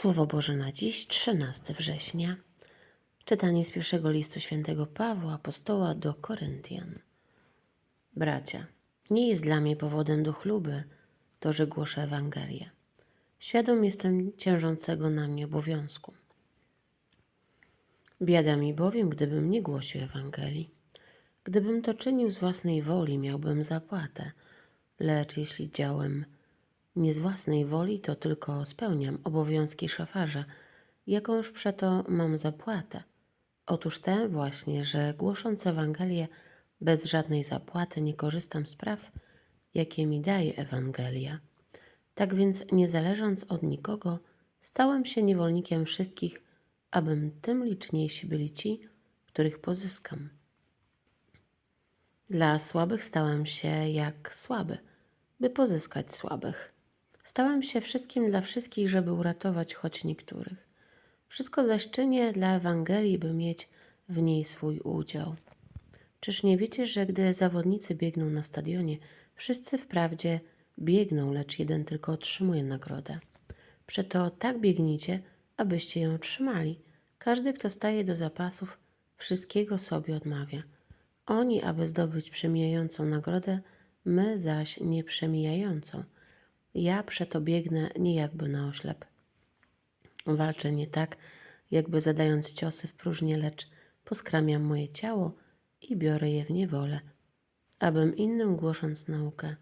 Słowo Boże na dziś, 13 września. Czytanie z pierwszego listu świętego Pawła, apostoła do Koryntian. Bracia, nie jest dla mnie powodem do chluby to, że głoszę Ewangelię. Świadom jestem ciężącego na mnie obowiązku. Biada mi bowiem, gdybym nie głosił Ewangelii. Gdybym to czynił z własnej woli, miałbym zapłatę, lecz jeśli działem nie z własnej woli, to tylko spełniam obowiązki szafarza, jakąż przeto mam zapłatę. Otóż tę właśnie, że głosząc Ewangelię bez żadnej zapłaty nie korzystam z praw, jakie mi daje Ewangelia. Tak więc, nie zależąc od nikogo, stałem się niewolnikiem wszystkich, abym tym liczniejsi byli ci, których pozyskam. Dla słabych stałem się jak słaby, by pozyskać słabych. Stałem się wszystkim dla wszystkich, żeby uratować choć niektórych. Wszystko zaś czynię dla Ewangelii, by mieć w niej swój udział. Czyż nie wiecie, że gdy zawodnicy biegną na stadionie, wszyscy wprawdzie biegną, lecz jeden tylko otrzymuje nagrodę? Przeto tak biegnijcie, abyście ją otrzymali. Każdy, kto staje do zapasów, wszystkiego sobie odmawia. Oni, aby zdobyć przemijającą nagrodę, my zaś nieprzemijającą. Ja przeto biegnę nie jakby na oślep. Walczę nie tak, jakby zadając ciosy w próżnię, lecz poskramiam moje ciało i biorę je w niewolę, abym innym głosząc naukę,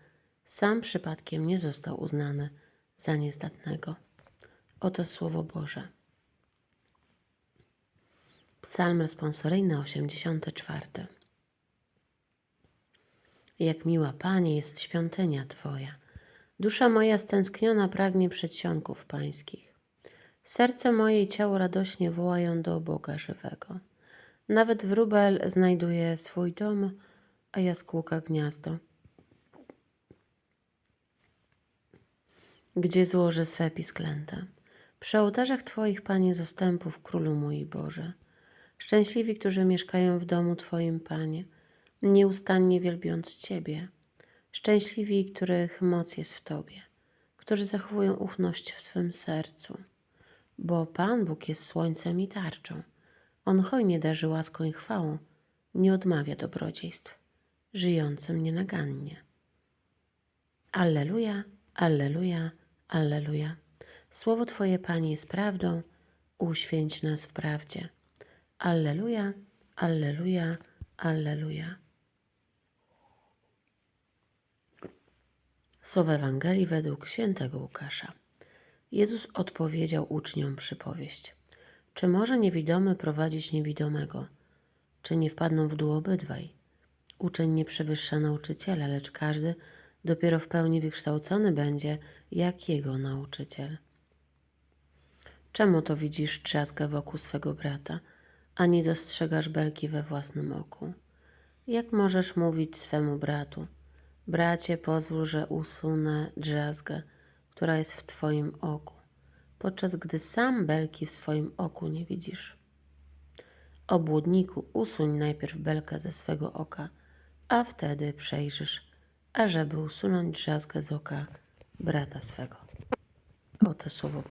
sam przypadkiem nie został uznany za niezdatnego. Oto Słowo Boże. Psalm responsoryjny 84. Jak miła Panie jest świątynia Twoja. Dusza moja stęskniona pragnie przedsionków pańskich. Serce moje i ciało radośnie wołają do Boga żywego. Nawet wróbel znajduje swój dom, a jaskółka gniazdo. Gdzie złoży swe pisklęta? Przy ołtarzach Twoich, Panie zastępów, Królu mój Boże. Szczęśliwi, którzy mieszkają w domu Twoim, Panie, nieustannie wielbiąc Ciebie. Szczęśliwi, których moc jest w Tobie, którzy zachowują ufność w swym sercu. Bo Pan Bóg jest słońcem i tarczą. On hojnie darzy łaską i chwałą, nie odmawia dobrodziejstw, żyjącym nienagannie. Alleluja, alleluja, alleluja. Słowo Twoje, Panie, jest prawdą, uświęć nas w prawdzie. Alleluja, alleluja, alleluja. Słowo Ewangelii według świętego Łukasza. Jezus odpowiedział uczniom przypowieść. Czy może niewidomy prowadzić niewidomego? Czy nie wpadną w dół obydwaj? Uczeń nie przewyższa nauczyciela, lecz każdy dopiero w pełni wykształcony będzie, jak jego nauczyciel. Czemu to widzisz trzaskę wokół swego brata, a nie dostrzegasz belki we własnym oku? Jak możesz mówić swemu bratu – Bracie, pozwól, że usunę drzazgę, która jest w Twoim oku, podczas gdy sam belki w swoim oku nie widzisz. Obłudniku, usuń najpierw belkę ze swego oka, a wtedy przejrzysz, ażeby usunąć drzazgę z oka brata swego. Oto słowo